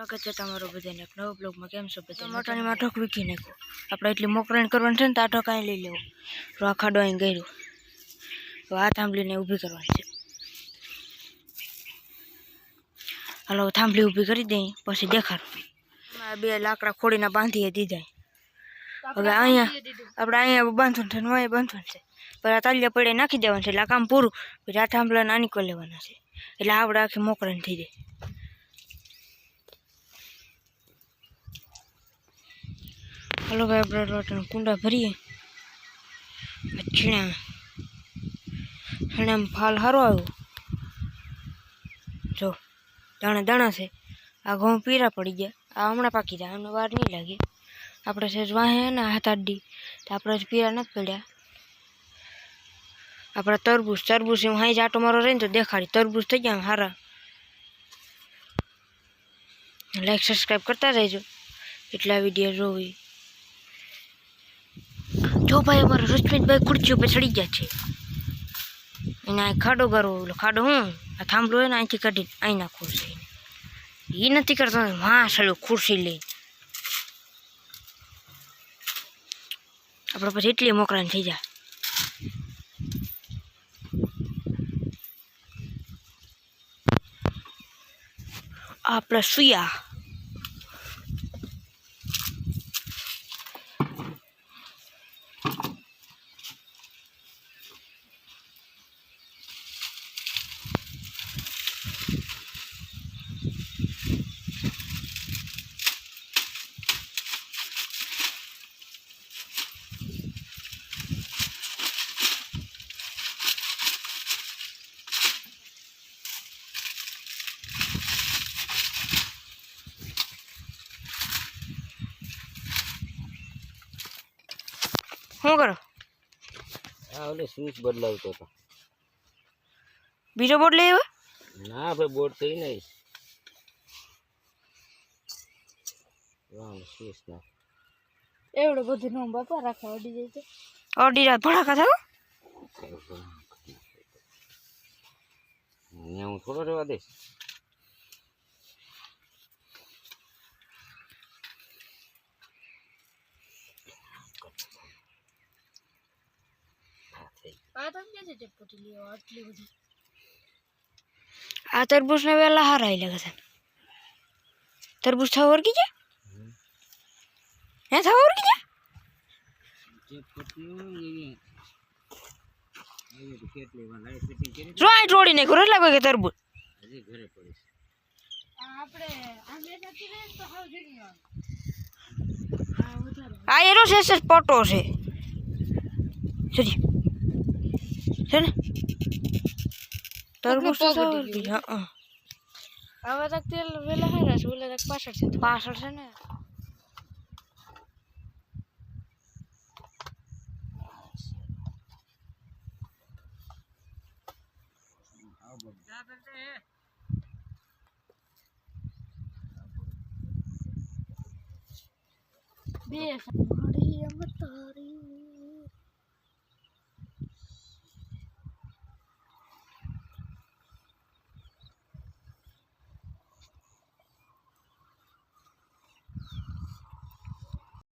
સ્વાગત છે તમારું બધાને એક નવો બ્લોગમાં કેમ છો બધા? મોટાની માઠોક વીખી નાખો. આપણે એટલી મોકરાણ કરવાની છે ને તો આ ઠોક અહીં લઈ લેવું. તો આ ખાડો અહીં ગયું તો આ થાંભલીને ઊભી કરવાની છે. હાલો થાંભલી ઊભી કરી દઈ પછી દેખાડું. આ બે લાકડા ખોડીને બાંધીએ દીધા. હવે અહીંયા આપણે અહીંયા બાંધવાનું છે અહીંયા બાંધવાનું છે. પછી આ તાલિયા પડે નાખી દેવાનું છે એટલે આ કામ પૂરું. પછી આ થાંભલા નાની કરી લેવાના છે. એટલે આપણે આખી મોકરાણ થઈ જાય. હાલો ભાઈ, આપણે રોટના કુંડા ભરીએ. છીણા છીણામાં ફાલ સારો આવ્યો. જો, દાણા દાણા છે. આ ઘઉં પીરા પડી ગયા. આ હમણાં પાકી જાય અમને વાર નહીં લાગે. આપણે સહેજ વાહે ને હાથ આડી તો આપણે જ પીરા નથી પડ્યા આપણે તરબૂચ તરબૂચ એમ હાઈ આટો મારો રહીને તો દેખાડી. તરબૂચ થઈ ગયા સારા લાઈક સબસ્ક્રાઈબ કરતા રહેજો. એટલા વીડિયો જોવી. જો ભાઈ અમારા રશ્મિતભાઈ ખુરશી ઉપર ચડી ગયા છે. એને આ ખાડો કરો ઓલો ખાડો હું, આ થાંભલો હોય ને અહીંથી કાઢીને અહીં નાખવો છે. એ નથી કરતો હા સડ્યો ખુરશી લઈ. આપણે પછી એટલી મોકરાને થઈ જાય આપણે સુયા. શું કરો? આ ઓલે સ્વિચ બદલાવતો હતો. બીજો બોર્ડ લઈ આવ્યો? ના ભાઈ બોર્ડ તો ઈ નહીં સ્વિચ ના. એવડો બધું નો બાપા રાખવા અડી જાય તો. અડી રાત ભડાકા થાવ હું થોડો રહેવા દઈશ આ તો ક્યાં છે પોટી લેવા આટલી બધી આ તરબૂચ ને વેલા હારા લાગે છે તરબૂચ થવા વર્ગી ગયા હે થવા વર્ગી ગયા કેટલી વાર લાઈટ ફિટિંગ કરી જો આ રોડી નાખ્યું એટલે કોઈ કે તરબૂચ હજી ઘરે પડી છે આપણે આમે નથી ને તો હાવ જણી આ વધારે આ એનો છે છે પટો છે સરી છે ને તરબૂચ તો થવા વર્ગી ગયા હા આવા તક તેલ વેલા હારા છે ઓલા તક પાછળ છે પાછળ છે ને બે સાડી એમ તો